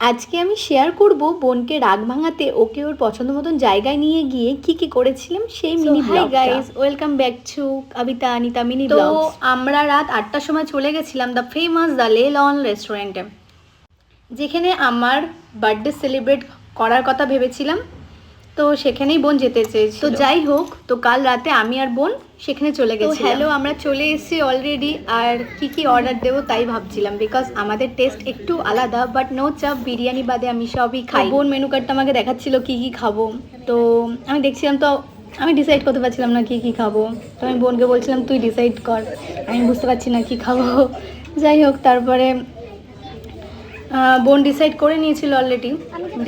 আজকে আমি শেয়ার করব বোনকে রাগ ভাঙাতে ওকে ওর পছন্দ মতন জায়গায় নিয়ে গিয়ে কি কি করেছিলাম সেই Mini hi guys welcome back to Kabita Anita Mini তো আমরা রাত আটটার সময় চলে গেছিলাম দ্য ফেমাস দ্য লে লন রেস্টুরেন্টে যেখানে আমার বার্থডে সেলিব্রেট করার কথা ভেবেছিলাম। তো সেখানেই বোন যেতে চেয়েছিল। তো যাই হোক তো কাল রাতে আমি আর বোন সেখানে চলে গেছি হ্যালো আমরা চলে এসেছি অলরেডি আর কি কি অর্ডার দেবো তাই ভাবছিলাম বিকজ আমাদের টেস্ট একটু আলাদা বাট নো চাপ বিরিয়ানি বাদে আমি সবই খাই। বোন মেনু কার্ডটা আমাকে দেখাচ্ছিল কি কি খাব। তো আমি দেখছিলাম তো আমি ডিসাইড করতে পারছিলাম না কি কি খাব। তো আমি বোনকে বলছিলাম তুই ডিসাইড কর আমি বুঝতে পারছি না কি খাব। যাই হোক তারপরে বোন ডিসাইড করে নিয়েছিল অলরেডি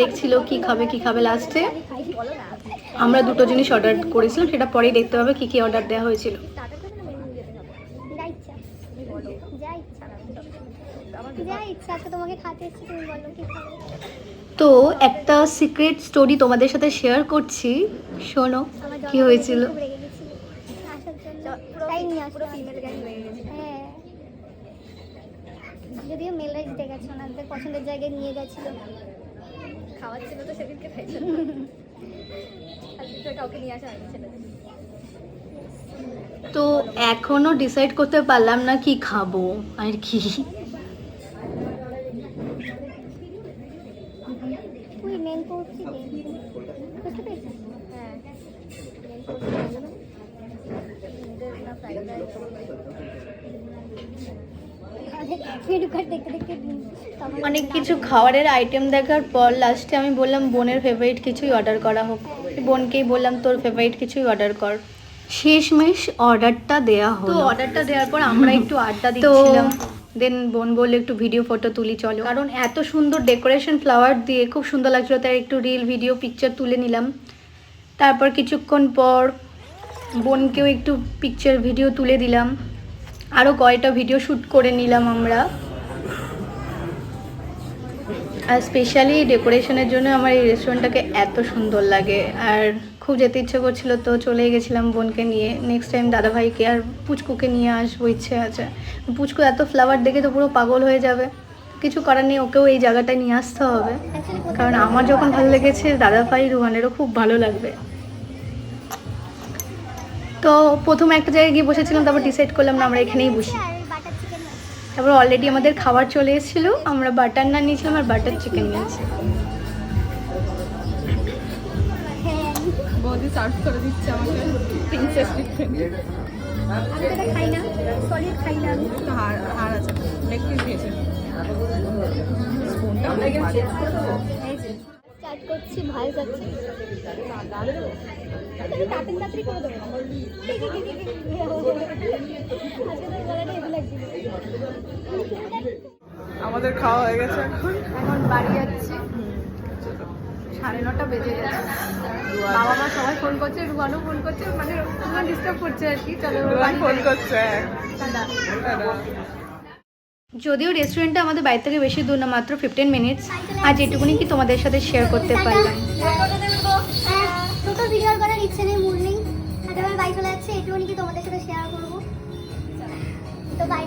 দেখছিল কি খাবে কি খাবে লাস্টে আমরা দুটো জিনিস অর্ডার করেছিলাম সেটা পরেই দেখতে হবে কি কি অর্ডার দেওয়া হয়েছিল। তো একটা সিক্রেট স্টোরি তোমাদের সাথে শেয়ার করছি। শোনো কি হয়েছিল? গেছি হয়ে গেছে হ্যাঁ যদিও মেল রাইস দেখেছ ওনাদের পছন্দের জায়গায় নিয়ে গেছিল। খাওয়াচ্ছিল তো সেদিনকে খাইছিল কাউকে নিয়ে আসা হয়নি ছেলেদের তো এখনও ডিসাইড করতে পারলাম না কি খাব আর কি। হ্যাঁ ফ্রাইড রাইস মেনু কার্ড দেখতে দেখতে তখন অনেক কিছু খাবারের আইটেম দেখার পর লাস্টে আমি বললাম বোনের ফেভারিট কিছুই অর্ডার করা হোক। বোনকেই বললাম তোর ফেভারিট কিছুই অর্ডার কর। শেষমেশ অর্ডারটা দেয়া হলো। তো অর্ডারটা দেওয়ার পর আমরা একটু আড্ডা দিচ্ছিলাম। দেন বোন বলল একটু ভিডিও ফটো তুলি চলো। কারণ এত সুন্দর ডেকোরেশন ফ্লাওয়ার দিয়ে খুব সুন্দর লাগছিল তাই একটু রিল ভিডিও পিকচার তুলে নিলাম। তারপর কিছুক্ষণ পর বোনকেও একটু পিকচার ভিডিও তুলে দিলাম। আরও কয়টা ভিডিও শ্যুট করে নিলাম আমরা। আর স্পেশালি ডেকোরেশনের জন্য আমার এই রেস্টুরেন্টটাকে এত সুন্দর লাগে। আর খুব যেতে ইচ্ছে করছিল তো চলে গেছিলাম বোনকে নিয়ে। নেক্সট টাইম দাদাভাইকে আর পুচকুকে নিয়ে আসব ইচ্ছে আছে। পুচকু এত ফ্লাওয়ার দেখে তো পুরো পাগল হয়ে যাবে। কিছু করার নেই, ওকেও এই জায়গাটায় নিয়ে আসতে হবে। কারণ আমার যখন ভালো লেগেছে, দাদাভাই, রুহানেরও খুব ভালো লাগবে। তো প্রথম একটা জায়গায় গিয়ে বসেছিলাম, তারপর ডিসাইড করলাম, না, আমরা এখানেই বসি। তারপর অলরেডি আমাদের খাবার চলে এসেছিল, আমরা বাটার নান নিয়েছিলাম আর বাটার চিকেন নিয়েছি। আমাকে। আমি তো খাই না সলিড খাই না আমি তো হার হার আছে করছি ভয় যাচ্ছে তাড়াতাড়ি তাড়াতাড়ি করে দেবো। আজকে তো গলাটা হেভি লাগছিল আমাদের খাওয়া হয়ে গেছে এখন। এখন বাড়ি যাচ্ছি। সাড়ে নটা বেজে গেছে। বাবা মা সবাই ফোন করছে রুয়ানও ফোন করছে মানে রুয়ান ডিস্টার্ব করছে আর কি। চলো ফোন করছে। যদিও রেস্টুরেন্টটা আমাদের বাড়ি থেকে বেশি দূর না, মাত্র ফিফটিন মিনিটস আজ এটুকুনি কি তোমাদের সাথে শেয়ার করতে পারি ছোট ভিডিও চলে যাচ্ছে, এটুকুনি কি তোমাদের সাথে শেয়ার করব? তো বাই